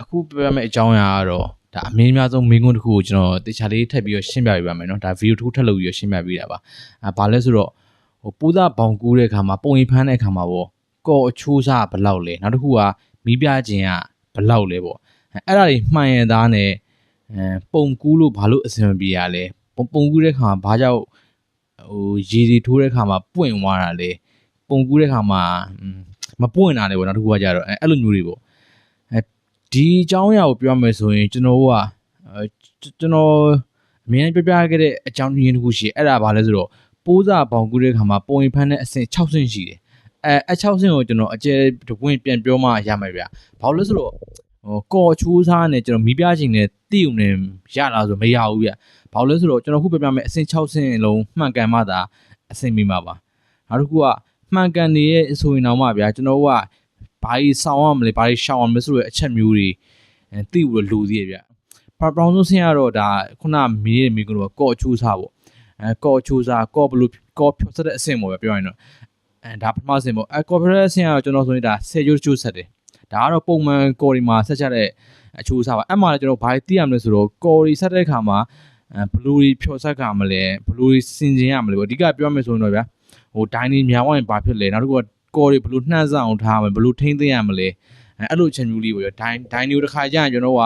အခုပြောရမယ့်အကြောင်းအရာကတော့ဒါအမင်းများဆုံးမင်းကွန်းတစ်ခုကိုကျွန်တော်တေချာလေးထပ်ပြီးတော့ရှင်းပြပေးပါမယ်နော်ဒါဗီဒီယိုတစ်ခုထပ်လုပ်ပြီးတော့ရှင်းပြပေးတာပါအဲဘာလဲဆိုတော့ဟိုပူးသားဘောင်ကူးတဲ့အခါမှာပုံရိပ်ဖမ်းတဲ့အခါမှာပေါ့ကော်အချိုးစားဘလောက်လဲနောက်တစ်ခုကမီးပြခြင်းကဘလောက်လဲပေါ့အဲ့ဒါတွေမှန်ရသားနဲ့အဲပုံကူးလို့ဘာလို့အဆင်မပြေရလဲပုံကူးတဲ့အခါမှာဘာကြောင့်ဟိုရေစီထိုးတဲ့အခါမှာပွင့်သွားတာလဲပုံကူးတဲ့အခါမှာမပွင့်တာလဲပေါ့နောက်တစ်ခုကကြတော့အဲ့လိုမျိုးတွေပေါ့ ဒီအကြောင်းအရာကိုပြောမယ်ဆိုရင်ကျွန်တော်တို့ကအဲကျွန်တော်အမြင်နဲ့ပြပြခဲ့တဲ့အကြောင်းရင်းတစ်ခုရှိအဲ့ဒါဘာလဲဆိုတော့ပိုးစာပေါင်ကူးတဲ့ခါမှာပုံရင်ဖန်းတဲ့အဆင့်6ဆင့်ရှိတယ်အဲအ6ဆင့်ကိုကျွန်တော်အကျယ်တပွင့်ပြန်ပြောမှရမယ်ဗျဘာလို့လဲဆိုတော့ဟိုကော်ချိုးစားနဲ့ကျွန်တော်မိပြချင်းနဲ့တိုံနဲ့ရလာဆိုမရဘူးဗျဘာလို့လဲဆိုတော့ကျွန်တော်ခုပြပြမယ်အဆင့်6ဆင့်လုံးမှန်ကန်မှသာအဆင့်မိမှာပါနောက်တစ်ခုကမှန်ကန်နေရဲ့ဆိုရင်တော့မှဗျာကျွန်တော်တို့က ဘာကြီးစောင်းရမလဲဘာကြီးရှောင်းရမလဲဆိုတဲ့အချက်မျိုးတွေအဲတိပြီးတော့လူသေးရဗျပပရောင်ဆုံးဆင်းကတော့ဒါခုနမီးရဲ့မီးကတော့ကော့ချိုးစားပေါ့အဲကော့ချိုးစားကော့ဘလူးကော့ဖြောဆက်တဲ့အဆင့်ပေါ့ဗျပြောရင်တော့အဲဒါပထမအဆင့်ပေါ့အဲကော့ဖြောဆက်တဲ့အဆင့်ကတော့ကျွန်တော်ဆိုရင်ဒါဆယ်ချိုးချိုးဆက်တယ်ဒါကတော့ပုံမှန်ကော်ဒီမှာဆက်ချက်တဲ့အချိုးစားပါအဲ့မှာလည်းကျွန်တော်ဘာသိရမလဲဆိုတော့ကော်ဒီဆက်တဲ့အခါမှာအဲဘလူးဖြောဆက်ကမလဲဘလူးစင်ကျင်ရမလဲပေါ့အဓိကပြောမယ်ဆိုရင်တော့ဗျဟိုဒိုင်းနေမြောင်းရင်ဘာဖြစ်လဲနောက်တစ်ခုက ကော်ဒီဘလူးနှံ့စအောင်ထားမယ်ဘလူးထိမ့်သိရမလဲအဲအဲ့လိုအချက်မျိုးလေးပေါ့ရဒိုင်းဒိုင်းမျိုးတစ်ခါကျရင်ကျွန်တော်က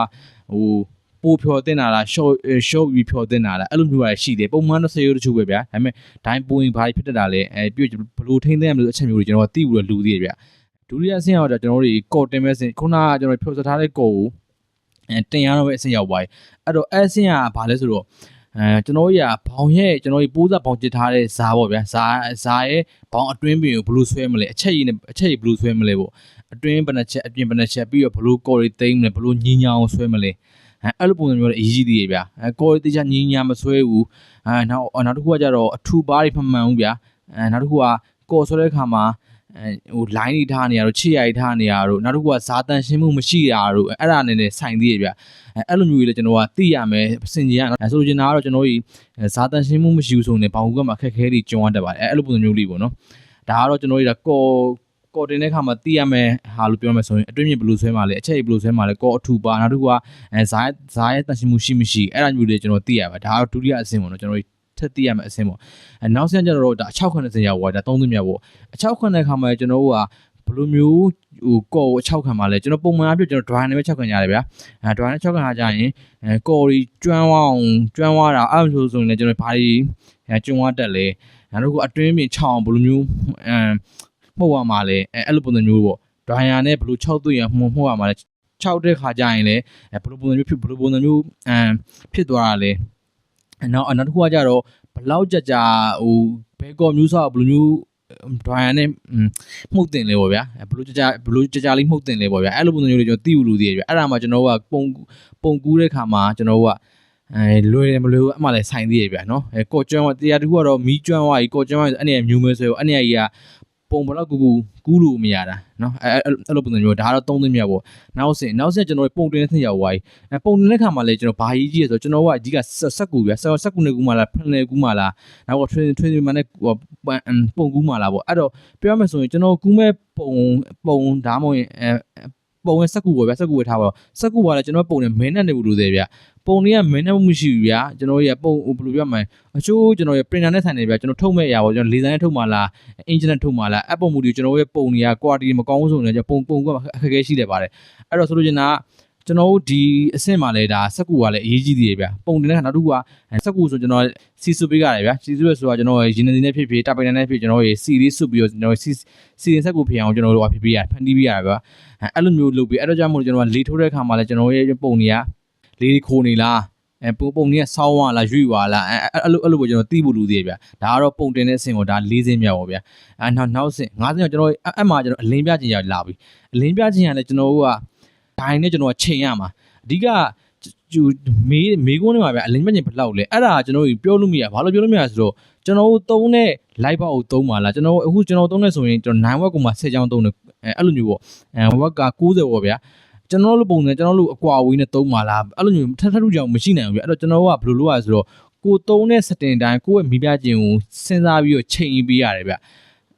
ဟိုပိုးဖြော်တင်တာလားရှော့ရှော့ပြီးဖြော်တင်တာလားအဲ့လိုမျိုးပါရှိတယ်ပုံမှန်တော့ဆေးရိုးတချို့ပဲဗျာဒါပေမဲ့ဒိုင်းပိုးရင်ဘာဖြစ်တတ်တာလဲအဲပြီးတော့ဘလို့ထိန်းသိမ်းရမလို့အချက်မျိုးတွေကျွန်တော်ကသိပြီးတော့လူသေးတယ်ဗျာဒုတိယအဆင့်ကတော့ကျွန်တော်တို့ကော်တင်မဲ့ဆင့်ခုနကကျွန်တော်ဖြော်စထားတဲ့ကော်ကိုအဲတင်ရတော့ပဲအဆင့်ရောက်သွားပြီအဲ့တော့အဲ့အဆင့်ကဘာလဲဆိုတော့ အဲကျွန်တော်ကြီးကဘောင်ရဲ့ကျွန်တော်ကြီးပိုးစားဘောင်ကျစ်ထားတဲ့ဇာပေါ့ဗျာဇာဇာရဲ့ဘောင်အတွင်းပင်ကိုဘလို့ဆွဲမလဲအချက်ကြီးနဲ့အချက်ကြီးဘလို့ဆွဲမလဲပေါ့အတွင်းဘယ်နှချက်အပြင်ဘယ်နှချက်ပြီးတော့ဘလို့ကော်ရီသိမ်းမလဲဘလို့ညင်ညာအောင်ဆွဲမလဲအဲအဲ့လိုပုံစံမျိုးတွေအရေးကြီးသေးရဲ့ဗျာအဲကော်ရီတေချာညင်ညာမဆွဲဘူးအဲနောက်နောက်တစ်ခုကကြတော့အထူပါးတွေမှန်မှန်ဘူးဗျာအဲနောက်တစ်ခုကကော်ဆွဲတဲ့အခါမှာအဲ ဟို line တွေထားနေရတော့ချစ်ရိုက်ထားနေရတော့နောက်တစ်ခုကဇာတန်ရှင်းမှုမရှိရတော့အဲ့ဒါနဲ့နဲ့ဆိုင်သေးရဲ့ဗျာအဲအဲ့လိုမျိုးကြီးလည်းကျွန်တော်ကသိရမယ်စင်ကြီးရအဲဆိုလိုချင်တာကတော့ကျွန်တော်ကြီးဇာတန်ရှင်းမှုမရှိဘူးဆိုရင်ဘောင်ကူကမှအခက်ခဲတွေကြုံရတတ်ပါတယ်အဲအဲ့လိုပုံစံမျိုးလေးပေါ့နော်ဒါကတော့ကျွန်တော်ကြီးကကော်ကော်တင်တဲ့ခါမှာသိရမယ်ဟာလို့ပြောမယ်ဆိုရင်အတွင်းမြင့်ဘလူးဆွဲမှာလဲအချက်ဘလူးဆွဲမှာလဲကော်အထူပါနောက်တစ်ခုကအဲဇာတ်ဇာတ်ရဲ့တန်ရှင်းမှုရှိမရှိအဲ့ဒါမျိုးတွေကျွန်တော်သိရပါဒါကတော့ဒုတိယအဆင့်ပေါ့နော်ကျွန်တော် ထက်သိရမယ်အဆင့်ပေါ့အဲနောက်ဆင့်ကျတော့ဒါ6ခွန်းစင်ရဝါဒါ3သိမြတ်ပေါ့အ6ခွန်းတဲ့ခါမှာကျွန်တော်တို့ကဘလိုမျိုးဟိုကော်ကို6ခံမှာလဲကျွန်တော်ပုံမှန်အပြည့်ကျွန်တော် dry နဲ့ပဲ6ခံရတယ်ဗျာအဲ dry နဲ့6ခံထားကြရင်အဲကော်ရီကျွမ်းဝအောင်ကျွမ်းဝတာအဲ့လိုဆိုရင်လည်းကျွန်တော်ဘာတွေအဲကျွမ်းဝတက်လဲနောက်တစ်ခုအတွင်းပြင်6အောင်ဘလိုမျိုးအဲမှုတ်ရမှာလဲအဲအဲ့လိုပုံစံမျိုးပေါ့ဒရိုင်ယာနဲ့ဘလို့6တွေ့ရမှုတ်မှုတ်ရမှာလဲ6တဲ့ခါကျရင်လဲအဲဘလို့ပုံစံမျိုးဖြစ်ဘလို့ပုံစံမျိုးအမ်ဖြစ်သွားတာလဲအဲ နောက်နောက်တစ်ခုကကြတော့ဘလောက်ကြကြဟိုဘဲကော်မျိုးဆောဘလို့မျိုးဒရိုင်ယာနဲ့မှုတ်တင်လဲပေါ့ဗျာအဲဘလို့ကြကြဘလို့ကြကြလေးမှုတ်တင်လဲပေါ့ဗျာအဲ့လိုပုံစံမျိုးတွေကျွန်တော်သိဘူးလို့သိရဗျအဲ့ဒါမှကျွန်တော်ကပုံပုံကူးတဲ့ခါမှာကျွန်တော်ကအဲလွယ်တယ်မလွယ်ဘူးအမှလည်းဆိုင်သေးရဗျာနော်အဲကော့ကျွမ်းကတရားတခုကတော့မီးကျွမ်းဝါကြီးကော့ကျွမ်းဝါကြီးအဲ့နေမြူမဲဆွဲအဲ့နေကြီးက ပုံဘလောက်ကူကူကူးလို့မရတာเนาะအဲအဲ့လိုပုံစံမျိုးဒါကတော့သုံးသိမြတ်ပေါ့နောက်ဆင်နောက်ဆင်ကျွန်တော်ပုံတင်တဲ့ဆင်ရောက်သွားပြီအဲပုံတင်တဲ့ခါမှာလေကျွန်တော်ဘာကြီးကြီးရဆိုကျွန်တော်ကအကြီးကဆက်ကူဗျာဆက်ကူနေကူမှလားဖန်နေကူမှလားနောက်ကထွင်းထွင်းမှနဲ့ပုံကူမှလားပေါ့အဲ့တော့ပြောရမယ်ဆိုရင်ကျွန်တော်ကူးမဲ့ပုံပုံဒါမှမဟုတ်အဲ ပုံရဲ့စက်ကူပဲဗျာစက်ကူဝယ်ထားပါစက်ကူကလည်းကျွန်တော်ပုံနဲ့မင်းနဲ့နေဘူးလို့သေးဗျာပုံတွေကမင်းနဲ့မှုရှိဘူးဗျာကျွန်တော်ရဲ့ပုံဘယ်လိုပြောမလဲအချိုးကျွန်တော်ရဲ့ printer နဲ့ဆိုင်နေဗျာကျွန်တော်ထုတ်မဲ့အရာပေါ့ကျွန်တော်လေဆန်နဲ့ထုတ်မှလားအင်ဂျင်နဲ့ထုတ်မှလားအပုံမူဒီကျွန်တော်ရဲ့ပုံတွေက quality မကောင်းဆိုရင်လည်းပုံပုံကအခက်အခဲရှိတယ်ပါတယ်အဲ့တော့ဆိုလို့ချင်တာကျွန်တော်တို့ဒီအဆင့်မှာလဲဒါစက်ကူကလည်းအရေးကြီးသေးတယ်ဗျပုံတင်တဲ့ခါနောက်တစ်ခုကစက်ကူဆိုကျွန်တော်စီစုပေးရတယ်ဗျစီစုရဆိုတာကျွန်တော်ရင်းနေနေဖြစ်ဖြစ်တာပိုင်နေဖြစ်ကျွန်တော်ရေစီလေးစုပြီးတော့ကျွန်တော်စီစီရင်စက်ကူဖြစ်အောင်ကျွန်တော်တို့ကဖြစ်ပေးရဖန်တီးပေးရဗျ အဲ့လိုမျိုးလုပ်ပြီးအဲ့တော့ကြောင့်မို့ကျွန်တော်ကလေထိုးတဲ့ခါမှာလဲကျွန်တော်ရဲ့ပုံတွေကလေးခိုးနေလားအဲပုံပုံကြီးကဆောင်းဝါလားရွေ့ဝါလားအဲအဲ့လိုအဲ့လိုပဲကျွန်တော်သိဖို့လူသေးဗျာဒါကတော့ပုံတင်တဲ့အဆင့်ကိုဒါ၄ဆင့်မြောက်ပါဗျာအဲနောက်နောက်ဆင့်၅ဆင့်ကကျွန်တော်အဲ့မှာကျွန်တော်အလင်းပြခြင်းရလာပြီအလင်းပြခြင်းရလည်းကျွန်တော်တို့ကဒိုင်းနဲ့ကျွန်တော်ကချိန်ရမှာအဓိကကျူမေးမေးခွန်းတွေမှာဗျအလင်းပြခြင်းဘယ်လောက်လဲအဲ့ဒါကျွန်တော်ပြောလို့မရဘာလို့ပြောလို့မရဆိုတော့ကျွန်တော်တို့သုံးတဲ့ live ဘောက်ကိုသုံးပါလားကျွန်တော်အခုကျွန်တော်သုံးနေဆိုရင်ကျွန်တော်9 watt ကိုမှ10ချောင်းသုံးတယ် အဲအဲ့လိုမျိုးပေါ့အဲ watt က90ပေါ့ဗျာကျွန်တော်တို့ပုံစံကျွန်တော်တို့အကွာဝေးနဲ့သုံးပါလားအဲ့လိုမျိုးထပ်ထပ်ထူကြောင်မရှိနိုင်ဘူးဗျအဲ့တော့ကျွန်တော်ကဘယ်လိုလုပ်ရလဲဆိုတော့ကိုသုံးတဲ့ setting တိုင်းကိုယ့်ရဲ့မိပြခြင်းကိုစဉ်းစားပြီးတော့ချိန်ပေးရတယ်ဗျ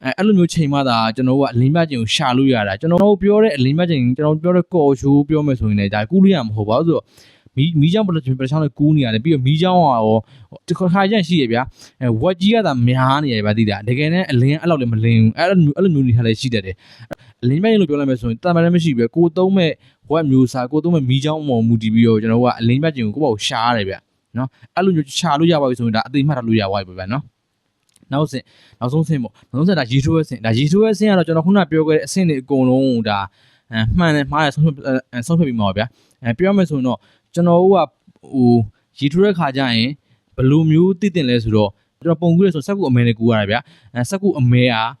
အဲအဲ့လိုမျိုးချိန်မှသာကျွန်တော်တို့ကအလင်းပြခြင်းကိုရှာလို့ရတာကျွန်တော်တို့ပြောတဲ့အလင်းပြခြင်းကျွန်တော်တို့ပြောတဲ့ကော်ချိုးပြောမယ်ဆိုရင်လည်းဒါကူးလို့ရမှာမဟုတ်ပါဘူးဆိုတော့မီးမီးချောင်းပလက်ပလက်ချောင်းနဲ့ကူးနေရတယ်ပြီးတော့မီးချောင်းကရောတခါခါကျရင်ရှိရဗျာအဲဝက်ကြီးကသာများနေရဗျာသိတာတကယ်နဲ့အလင်းအဲ့လောက်လည်းမလင်းဘူးအဲ့လိုမျိုးအဲ့လိုမျိုးနေထားလည်းရှိတတ်တယ် အလင်းပြခြင်းလို့ပြောလိုက်မယ်ဆိုရင်တာမန်လည်းမရှိဘူးကိုသုံးမဲ့ဝက်မျိုးစားကိုသုံးမဲ့မီးချောင်းပေါ်မူတည်ပြီးတော့ကျွန်တော်တို့ကအလင်းပြခြင်းကိုကိုယ့်ဘောက်ရှားရတယ်ဗျာနော်အဲ့လိုမျိုးရှာလို့ရပါပြီဆိုရင်ဒါအသိမှတ်ထားလို့ရပါပြီဗျာနော်နောက်စဉ်နောက်ဆုံးဆင့်ပေါ့နောက်ဆုံးဆင့်ဒါရီထိုးရဲ့ဆင့်ဒါရီထိုးရဲ့ဆင့်ကတော့ကျွန်တော်ခုနပြောခဲ့တဲ့အဆင့်တွေအကုန်လုံးဒါအဲမှန်တယ်မှားတယ်ဆုံးဖြတ်အဲဆုံးဖြတ်ပြီးမှာပါဗျာအဲပြောရမယ်ဆိုရင်တော့ကျွန်တော်တို့ကဟိုရီထိုးတဲ့ခါကျရင်ဘယ်လိုမျိုးတည်တင်လဲဆိုတော့ကျွန်တော်ပုံကူးရဲဆိုစက်ကူအမဲနဲ့ကူရတာဗျာအဲစက်ကူအမဲအား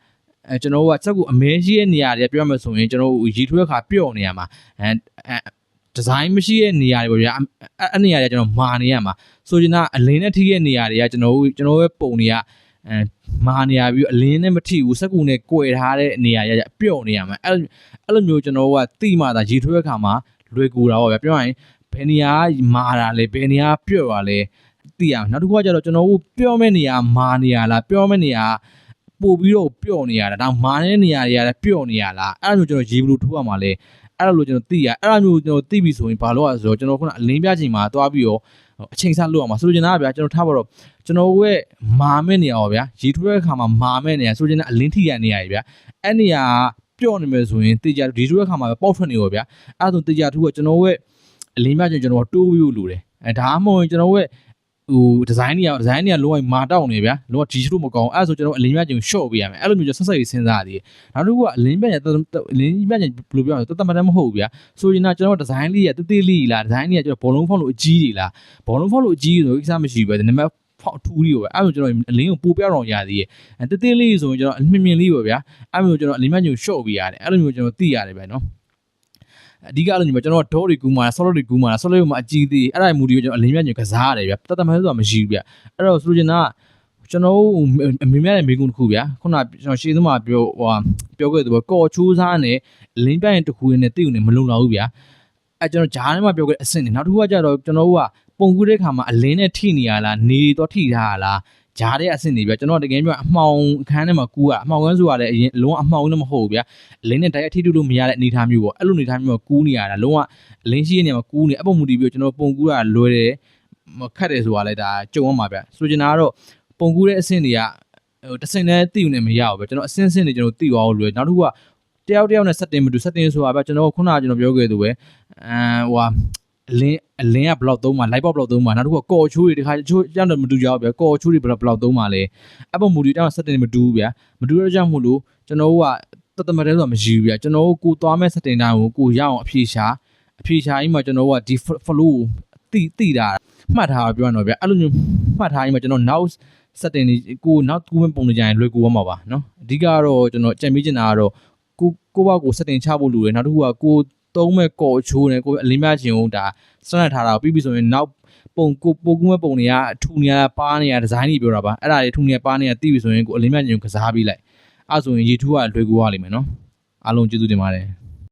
အဲကျွန်တော်တို့ကစက်ကူအမဲရှိတဲ့နေရာတွေပြောရမယ်ဆိုရင်ကျွန်တော်တို့ရီထိုးတဲ့ခါပျော့နေရမှာအဲအဲဒီဇိုင်းမရှိတဲ့နေရာတွေပေါ့ဗျာအဲ့အဲ့နေရာတွေကျွန်တော်မာနေရမှာဆိုချင်တာအလင်းနဲ့ထိတဲ့နေရာတွေကကျွန်တော်တို့ကျွန်တော်ရဲ့ပုံတွေကအဲမာနေရပြီးအလင်းနဲ့မထိဘူးစက်ကူနဲ့ကွယ်ထားတဲ့နေရာရရပျော့နေရမှာအဲ့လိုအဲ့လိုမျိုးကျွန်တော်တို့ကတိမှသာရီထွေးတဲ့ခါမှာလွယ်ကူတာပေါ့ဗျာပြောရရင်ဘယ်နေရာမာတာလဲဘယ်နေရာပျော့တာလဲသိရအောင်နောက်တစ်ခုကကျတော့ကျွန်တော်တို့ပျော့မဲ့နေရာမာနေရလားပျော့မဲ့နေရာ ပို့ပြီးတော့ပျော့နေရတာဒါမာနေတဲ့နေရာတွေကလည်းပျော့နေရလားအဲ့လိုကျွန်တော်ရေဘလူထိုးရမှာလဲအဲ့လိုကျွန်တော်သိရအဲ့လိုမျိုးကျွန်တော်သိပြီဆိုရင်ဘာလို့လဲဆိုတော့ကျွန်တော်ခုနအလင်းပြချိန်မှာသွားပြီးတော့အချိန်ဆက်လို့ရမှာဆိုလိုချင်တာကဗျာကျွန်တော်ထားပါတော့ကျွန်တော်ရဲ့မာမဲ့နေရာပါဗျာရေထိုးတဲ့အခါမှာမာမဲ့နေရာဆိုလိုချင်တာအလင်းထိရနေရာကြီးဗျာအဲ့နေရာပျော့နေမယ်ဆိုရင်တေချာဒီထိုးတဲ့အခါမှာပေါက်ထွက်နေရောဗျာအဲ့ဒါဆိုတေချာထိုးကကျွန်တော်ရဲ့အလင်းပြချိန်ကျွန်တော်တိုးပြီးလို့တယ်အဲဒါမှမဟုတ်ကျွန်တော်ရဲ့ ဟိုဒီဇိုင်းတွေကဒီဇိုင်းတွေကလုံးဝမာတောက်နေဗျာလုံးဝဒီရှုလို့မကောင်းအဲ့ဒါဆိုကျွန်တော်အလင်းပြချိန် short ပေးရမယ်အဲ့လိုမျိုးကျွန်တော်ဆက်ဆက်ရေးစဉ်းစားရသေးတယ်နောက်တစ်ခုကအလင်းပြချိန်အလင်းပြချိန်ဘယ်လိုပြောရလဲတတ်မှတ်မဟုတ်ဘူးဗျာဆိုရင်တော့ကျွန်တော်ဒီဇိုင်းလေးရတေးသေးလေးလားဒီဇိုင်းလေးကကျွန်တော်ဘောလုံးဖောက်လို့အကြီးတွေလားဘောလုံးဖောက်လို့အကြီးဆိုကိစ္စမရှိဘူးပဲနံပါတ်ဖောက်ထူးလေးပဲအဲ့လိုကျွန်တော်အလင်းကိုပိုပြအောင်ရသေးတယ်အဲတေးသေးလေးဆိုရင်ကျွန်တော်အမြင်မြင်လေးပဲဗျာအဲ့လိုကျွန်တော်အလင်းပြချိန် short ပေးရတယ်အဲ့လိုမျိုးကျွန်တော်သိရတယ်ပဲနော် အဓိကအဲ့လိုမျိုးကျွန်တော်ဒေါတွေကူးမှာ solid တွေကူးမှာ solid မှာအကြီးသေးအဲ့ဒါမူဒီကိုကျွန်တော်အလင်းပြချိန်ကစားရတယ်ဗျတတ်တမှန်ဆိုတာမရှိဘူးဗျအဲ့တော့ဆိုလိုချင်တာကကျွန်တော်အမေမြတဲ့မိကုန်းတစ်ခုဗျာခုနကျွန်တော်ရှေ့သမားပြောဟိုပြောခဲ့တဲ့ဘောကော်ချိုးစားနဲ့လင်းပြရင်တစ်ခုနဲ့တိ့ုံနဲ့မလုံလောက်ဘူးဗျာအဲကျွန်တော်ဂျားထဲမှာပြောခဲ့တဲ့အဆင့်နဲ့နောက်တစ်ခုကကြတော့ကျွန်တော်တို့ကပုံကူးတဲ့ခါမှာအလင်းနဲ့ထိနေရလားနေတော့ထိထားရလား ဂျားတဲ့အဆင့်တွေဗျာကျွန်တော်တကယ်ပြောအမှောင်အခန်းထဲမှာကူးရအမှောင်ကန်းဆိုတာလည်းအရင်လုံးဝအမှောင်လည်းမဟုတ်ဘူးဗျာအလင်းနဲ့တိုက်အထိတူလို့မရတဲ့အနေအထားမျိုးပေါ့အဲ့လိုအနေအထားမျိုးကကူးနေရတာလုံးဝအလင်းရှိတဲ့နေရာမှာကူးနေအပေါ်မူတည်ပြီးကျွန်တော်ပုံကူးတာလွယ်တယ်ခက်တယ်ဆိုတာလည်းဒါကြုံရမှာဗျာဆိုချင်တာကတော့ပုံကူးတဲ့အဆင့်တွေကဟိုတစ်ဆင့်နဲ့တိယူနေမရဘူးဗျကျွန်တော်အဆင့်ဆင့်တွေကျွန်တော်တိသွားအောင်လွယ်နောက်တစ်ခုကတယောက်တယောက်နဲ့ setting မတူ setting ဆိုတာဗျကျွန်တော်ခုနကကျွန်တော်ပြောခဲ့သူပဲအမ်ဟိုဟာ အလင်းအလင်းကဘလောက်သုံးမှာ light bulb ဘလောက်သုံးမှာနောက်တစ်ခုကကော်ချိုးတွေတခါချိုးကြောင့်မတူကြဘူးဗျာကော်ချိုးတွေဘလောက်ဘလောက်သုံးမှာလဲအဲ့ပုံမူတွေတောင်း setting မတူဘူးဗျာမတူတော့ကြောင့်မို့လို့ကျွန်တော်တို့ကတသမတဲဆိုတာမရှိဘူးဗျာကျွန်တော်တို့ကိုသွားမဲ့ setting တိုင်းကိုကိုရအောင်အဖြေရှာအဖြေရှာကြီးမှာကျွန်တော်တို့ကဒီ flow ကိုတိတိတာမှတ်ထားပြောရတော့ဗျာအဲ့လိုမျိုးမှတ်ထားကြီးမှာကျွန်တော် now setting ကိုနောက်ကူးမဲ့ပုံတွေကြရင်လွယ်ကူရမှာပါနော်အဓိကတော့ကျွန်တော်ကြံပြီးချင်တာကတော့ကိုကိုဘောက်ကို setting ချဖို့လိုတယ်နောက်တစ်ခုကကို သုံးမဲ့ကော်ချိုးနဲ့ကိုအလင်းပြခြင်းကိုဒါစနစ်ထားတာပြီးပြီဆိုရင်နောက်ပုံကိုပိုကူးမဲ့ပုံတွေကအထူနေရပါနေရဒီဇိုင်းတွေပြောတာပါအဲ့ဒါတွေထူနေရပါနေရသိပြီဆိုရင်ကိုအလင်းပြခြင်းကိုကစားပြီးလိုက်အဲ့ဆိုရင်ရေထူးကလွယ်ကူရလိမ့်မယ်နော်အားလုံးကျေးဇူးတင်ပါတယ်